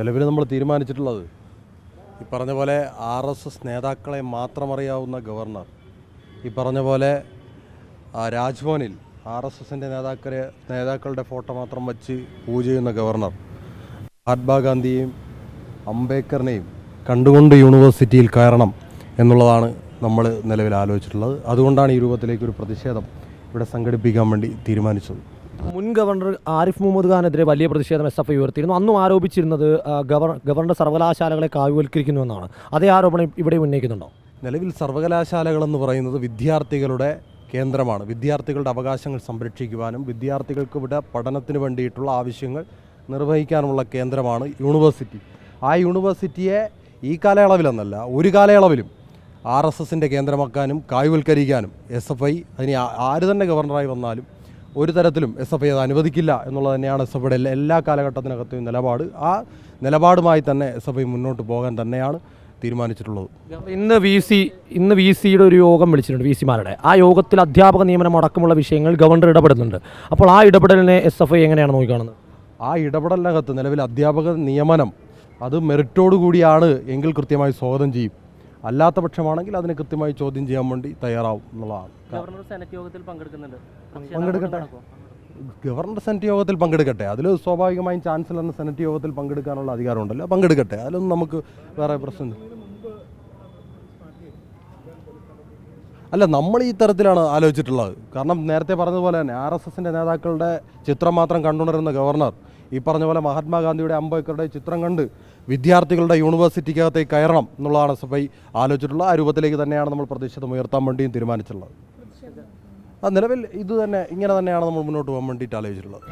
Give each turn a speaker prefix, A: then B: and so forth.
A: നിലവിൽ നമ്മൾ തീരുമാനിച്ചിട്ടുള്ളത്? ഈ പറഞ്ഞ പോലെ ആർ എസ് എസ് നേതാക്കളെ മാത്രം അറിയാവുന്ന ഗവർണർ ഈ പറഞ്ഞ പോലെ രാജ്ഭവനിൽ ആർ എസ് എസിന്റെ നേതാക്കളെ നേതാക്കളുടെ ഫോട്ടോ മാത്രം വച്ച് പൂജ ചെയ്യുന്ന ഗവർണർ മഹാത്മാഗാന്ധിയെയും അംബേദ്കറിനെയും കണ്ടുകൊണ്ട് യൂണിവേഴ്സിറ്റിയിൽ കയറണം എന്നുള്ളതാണ് നമ്മൾ നിലവിൽ ആലോചിച്ചിട്ടുള്ളത്. അതുകൊണ്ടാണ് ഈ രൂപത്തിലേക്ക് ഒരു പ്രതിഷേധം ഇവിടെ സംഘടിപ്പിക്കാൻ വേണ്ടി തീരുമാനിച്ചത്.
B: മുൻ ഗവർണർ ആരിഫ് മുഹമ്മദ് ഖാനെതിരെ വലിയ പ്രതിഷേധം എസ് എഫ് ഐ ഉയർത്തിയിരുന്നു. അന്നും ആരോപിച്ചിരുന്നത് ആ, ഗവർ ഗവർണർ സർവകലാശാലകളെ കാവ്യവൽക്കരിക്കുന്നുവെന്നാണ് അതേ ആരോപണം ഇവിടെ ഉന്നയിക്കുന്നുണ്ടോ?
A: നിലവിൽ സർവകലാശാലകളെന്ന് പറയുന്നത് വിദ്യാർത്ഥികളുടെ കേന്ദ്രമാണ്. വിദ്യാർത്ഥികളുടെ അവകാശങ്ങൾ സംരക്ഷിക്കുവാനും വിദ്യാർത്ഥികൾക്ക് ഇവിടെ പഠനത്തിന് വേണ്ടിയിട്ടുള്ള ആവശ്യങ്ങൾ നിർവഹിക്കാനുള്ള കേന്ദ്രമാണ് യൂണിവേഴ്സിറ്റി. ആ യൂണിവേഴ്സിറ്റിയെ ഈ കാലയളവിലെന്നല്ല ഒരു കാലയളവിലും ആർ എസ് എസിന്റെ കേന്ദ്രമാക്കാനും കായ്വൽക്കരിക്കാനും എസ് എഫ് ഐ അതിന് ആര് തന്നെ ഗവർണറായി വന്നാലും ഒരു തരത്തിലും എസ് എഫ് ഐ അത് അനുവദിക്കില്ല എന്നുള്ളത് തന്നെയാണ് എസ് എഫ് ഐയുടെ എല്ലാ- കാലഘട്ടത്തിനകത്തെയും നിലപാട്. ആ നിലപാടുമായി തന്നെ എസ് എഫ് ഐ മുന്നോട്ട് പോകാൻ തന്നെയാണ് തീരുമാനിച്ചിട്ടുള്ളത്.
B: ഇന്ന് വി സി ഇന്ന് വി സിയുടെ ഒരു യോഗം വിളിച്ചിട്ടുണ്ട് വി സിമാരുടെ ആ യോഗത്തിൽ അധ്യാപക നിയമനം അടക്കമുള്ള വിഷയങ്ങൾ ഗവർണർ ഇടപെടുന്നുണ്ട്. അപ്പോൾ ആ ഇടപെടലിനെ എസ് എഫ് ഐ എങ്ങനെയാണ് നോക്കിക്കാണുന്നത്?
A: ആ ഇടപെടലിനകത്ത് നിലവിൽ അധ്യാപക നിയമനം അത് മെറിറ്റോടുകൂടിയാണ് എങ്കിൽ കൃത്യമായി സ്വാഗതം ചെയ്യും. അല്ലാത്ത പക്ഷമാണെങ്കിൽ അതിനെ കൃത്യമായി ചോദ്യം ചെയ്യാൻ വേണ്ടി തയ്യാറാവും എന്നുള്ളതാണ്.
C: ഗവർണർ സെനറ്റ് യോഗത്തിൽ പങ്കെടുക്കുന്നുണ്ട്.
A: പങ്കെടുക്കട്ടെ. ഗവർണർ സെനറ്റ് യോഗത്തിൽ പങ്കെടുക്കട്ടെ. അതിൽ സ്വാഭാവികമായും ചാൻസലറിന് സെനറ്റ് യോഗത്തിൽ പങ്കെടുക്കാനുള്ള അധികാരമുണ്ടല്ലോ. പങ്കെടുക്കട്ടെ. അതിലൊന്നും നമുക്ക് വേറെ പ്രശ്നം അല്ല നമ്മൾ ഈ തരത്തിലാണ് ആലോചിച്ചിട്ടുള്ളത്. കാരണം നേരത്തെ പറഞ്ഞതുപോലെ തന്നെ ആർ എസ് എസിന്റെ നേതാക്കളുടെ ചിത്രം മാത്രം കണ്ടുണരുന്ന ഗവർണർ ഈ പറഞ്ഞ പോലെ മഹാത്മാഗാന്ധിയുടെ അംബേദ്കറുടെ ചിത്രം കണ്ട് വിദ്യാർത്ഥികളുടെ യൂണിവേഴ്സിറ്റിക്കകത്തേക്ക് കയറണം എന്നുള്ളതാണ് എസ് എഫ് ഐ ആലോചിച്ചിട്ടുള്ള ആ രൂപത്തിലേക്ക് തന്നെയാണ് നമ്മൾ പ്രതിഷേധം ഉയർത്താൻ വേണ്ടിയും തീരുമാനിച്ചിട്ടുള്ളത്. ആ നിലവിൽ ഇത് തന്നെ ഇങ്ങനെ തന്നെയാണ് നമ്മൾ മുന്നോട്ട് പോകാൻ വേണ്ടിയിട്ട് ആലോചിച്ചിട്ടുള്ളത്.